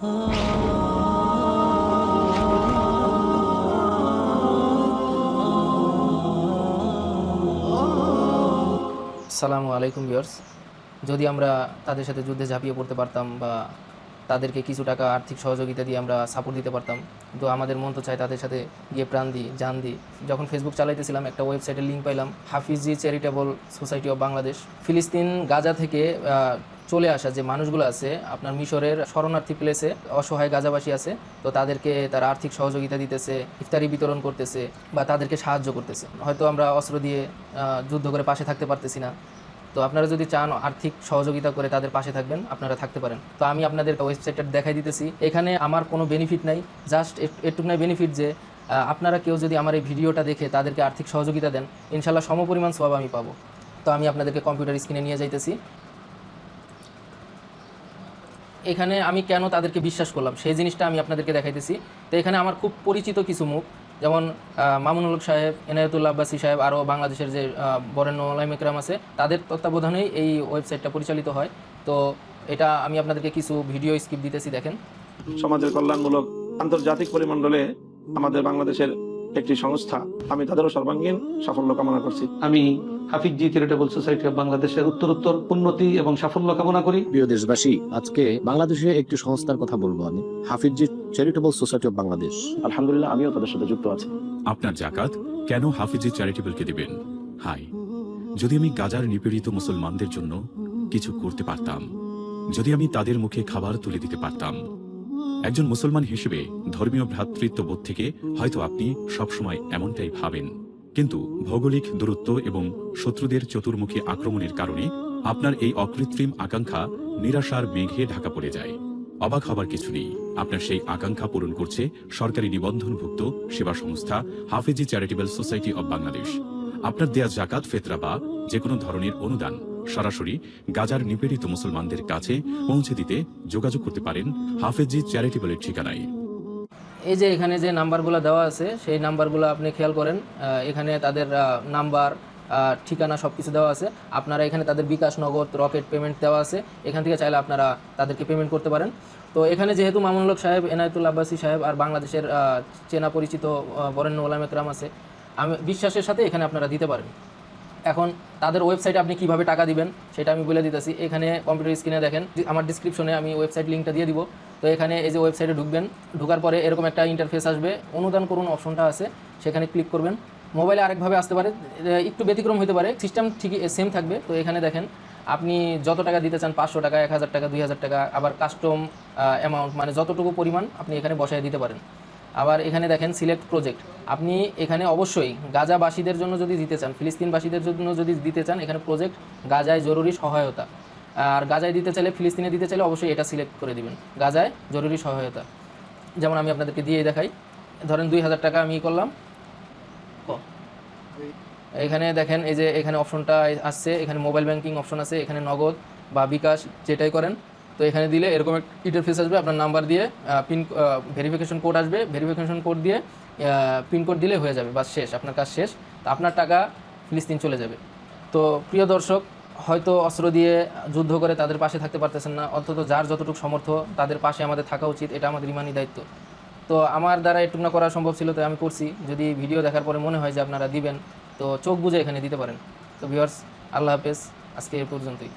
সালামু আলাইকুম ভিউয়ার্স। যদি আমরা তাদের সাথে যুদ্ধে ঝাঁপিয়ে পড়তে পারতাম বা তাদেরকে কিছু টাকা আর্থিক সহযোগিতা দিয়ে আমরা সাপোর্ট দিতে পারতাম, তো আমাদের মন তো চাই তাদের সাথে গিয়ে প্রাণ দিই, জান দিই। যখন ফেসবুক চালাইতেছিলাম, একটা ওয়েবসাইটের লিঙ্ক পাইলাম, Hafizi charitable society of Bangladesh ফিলিস্তিন, গাজা থেকে চলে আসা যে মানুষগুলো আছে, আপনার মিশরের শরণার্থী প্লেসে অসহায় গাজাবাসী আছে, তো তাদেরকে তারা আর্থিক সহযোগিতা দিতেছে, ইফতারি বিতরণ করতেছে বা তাদেরকে সাহায্য করতেছে। হয়তো আমরা অস্ত্র দিয়ে যুদ্ধ করে পাশে থাকতে পারতেছি না। তো আপনারা যদি চান আর্থিক সহযোগিতা করে তাদের পাশে থাকবেন, আপনারা থাকতে পারেন। তো আমি আপনাদের ওয়েবসাইটটা দেখাই দিতেছি। এখানে আমার কোনো বেনিফিট নাই জাস্ট এটুকুনাই বেনিফিট যে আপনারা কেউ যদি আমার এই ভিডিওটা দেখে তাদেরকে আর্থিক সহযোগিতা দেন, ইনশাল্লাহ সমপরিমাণ সব আমি পাবো। তো আমি আপনাদেরকে কম্পিউটার স্ক্রিনে নিয়ে যাইতেছি। এখানে আমি কেন তাদেরকে বিশ্বাস করলাম? সেই জিনিসটা আমি আপনাদেরকে দেখাইতেছি। তো এখানে আমার খুব পরিচিত কিছু মুখ, যেমন মামুনুল সাহেব, এনায়তুল্লাহ আব্বাসী সাহেব আরও বাংলাদেশের যে বরেণ্য ওলাইম একরাম আছে, তাদের তত্ত্বাবধানেই এই ওয়েবসাইটটা পরিচালিত হয়। তো এটা আমি আপনাদেরকে কিছু ভিডিও স্কিপ দিতেছি, দেখেন। সমাজের কল্যাণমূলক আন্তর্জাতিক পরিমণ্ডলে আমাদের বাংলাদেশের একটি সংস্থা। আমি তাদেরও সর্বাঙ্গীন সাফল্য কামনা করছি। আমি হাফিজ জি চ্যারিটেবল সোসাইটি অফ বাংলাদেশের উত্তরোত্তর উন্নতি এবং সাফল্য কামনা করি। প্রিয় দেশবাসী আজকে বাংলাদেশে একটি সংস্থার কথা বলব আমি Hafizi charitable society of Bangladesh. আলহামদুলিল্লাহ আমিও তাদের সাথে যুক্ত আছি। আপনার জাকাত কেন হাফিজি চ্যারিটেবলকে দিবেন? হাই যদি আমি গাজার নিপীড়িত মুসলমানদের জন্য কিছু করতে পারতাম যদি আমি তাদের মুখে খাবার তুলে দিতে পারতাম একজন মুসলমান হিসেবে ধর্মীয় ভ্রাতৃত্ববোধ থেকে হয়তো আপনি সবসময় এমনটাই ভাবেন। কিন্তু ভৌগোলিক দূরত্ব এবং শত্রুদের চতুর্মুখী আক্রমণের কারণে আপনার এই অকৃত্রিম আকাঙ্ক্ষা নিরাশার মেঘে ঢাকা পড়ে যায়। অবাক হবার কিছু নেই, আপনার সেই আকাঙ্ক্ষা পূরণ করছে সরকারি নিবন্ধনভুক্ত সেবা সংস্থা Hafezi charitable society of Bangladesh. আপনার দেয়া জাকাত, ফেতরা বা যে কোনো ধরনের অনুদান সরাসরি গাজার নিপীড়িত মুসলমানদের কাছে পৌঁছে দিতে যোগাযোগ করতে পারেন হাফেজি চ্যারিটেবলের ঠিকানায়। এই যে এখানে যে নাম্বারগুলো দেওয়া আছে, সেই নাম্বারগুলো আপনি খেয়াল করেন। এখানে তাদের নাম্বার ঠিকানা সব কিছু দেওয়া আছে। আপনারা এখানে তাদের বিকাশ নগদ, রকেট পেমেন্ট দেওয়া আছে। এখান থেকে চাইলে আপনারা তাদেরকে পেমেন্ট করতে পারেন। তো এখানে যেহেতু মামুনুল হক সাহেব, এনায়তুল আব্বাসী সাহেব আর বাংলাদেশের চেনা পরিচিত বরেণ্য ওলাম একরাম আছে, আমি, বিশ্বাসের সাথে এখানে আপনারা দিতে পারেন। এখন তাদের ওয়েবসাইটে আপনি কীভাবে টাকা দিবেন, সেটা আমি বলে দিতেছি। এখানে কম্পিউটার স্ক্রিনে দেখেন আমার ডিসক্রিপশনে আমি ওয়েবসাইট লিঙ্কটা দিয়ে দিব। তো এখানে এই যে ওয়েবসাইটে ঢুকবেন, ঢোকার পরে এরকম একটা ইন্টারফেস আসবে, অনুদান করুন অপশনটা আছে, সেখানে ক্লিক করবেন। মোবাইলে আরেকভাবে আসতে পারে একটু ব্যতিক্রম হতে পারে সিস্টেম ঠিকই সেম থাকবে। তো এখানে দেখেন, আপনি যত টাকা দিতে চান, পাঁচশো টাকা, এক হাজার টাকা, দুই হাজার টাকা, আবার কাস্টম অ্যামাউন্ট মানে যতটুকু পরিমাণ আপনি এখানে বসায় দিতে পারেন। আবার এখানে দেখেন সিলেক্ট প্রজেক্ট। আপনি এখানে অবশ্যই গাজাবাসীদের জন্য যদি দিতে চান, ফিলিস্তিনবাসীদের জন্য যদি দিতে চান, এখানে প্রজেক্ট গাজায় জরুরি সহায়তা। আর গাজায় দিতে চাইলে, ফিলিস্তিনে দিতে চাইলে অবশ্যই এটা সিলেক্ট করে দিবেন। গাজায় জরুরি সহায়তা। যেমন আমি আপনাদেরকে দিয়ে দেখাই। ধরেন দুই হাজার টাকা আমি করলাম। এখানে দেখেন এই যে এখানে অপশনটা আসছে, এখানে মোবাইল ব্যাংকিং অপশন আছে, এখানে নগদ বা বিকাশ যেটাই করেন তো এখানে দিলে এরকম একটা ইন্টারফেস আসবে, আপনার নাম্বার দিয়ে পিন ভেরিফিকেশন কোড আসবে। ভেরিফিকেশন কোড দিয়ে পিনকোড দিলে হয়ে যাবে, বাস শেষ, আপনার কাজ শেষ। তো আপনার টাকা ফিলিস্তিন চলে যাবে। তো প্রিয় দর্শক, হয়তো অস্ত্র দিয়ে যুদ্ধ করে তাদের পাশে থাকতে পারতেছেন না, অন্তত যার যতটুকু সমর্থ তাদের পাশে আমাদের থাকা উচিত, এটা আমাদের ইমানি দায়িত্ব। তো আমার দ্বারা এটুকু না করা সম্ভব ছিল তো আমি করছি। যদি ভিডিও দেখার পরে মনে হয় যে আপনারা দিবেন, তো চোখ বুঝে এখানে দিতে পারেন। তো ভিউয়ার্স আল্লাহ হাফেজ, আজকে এ পর্যন্তই।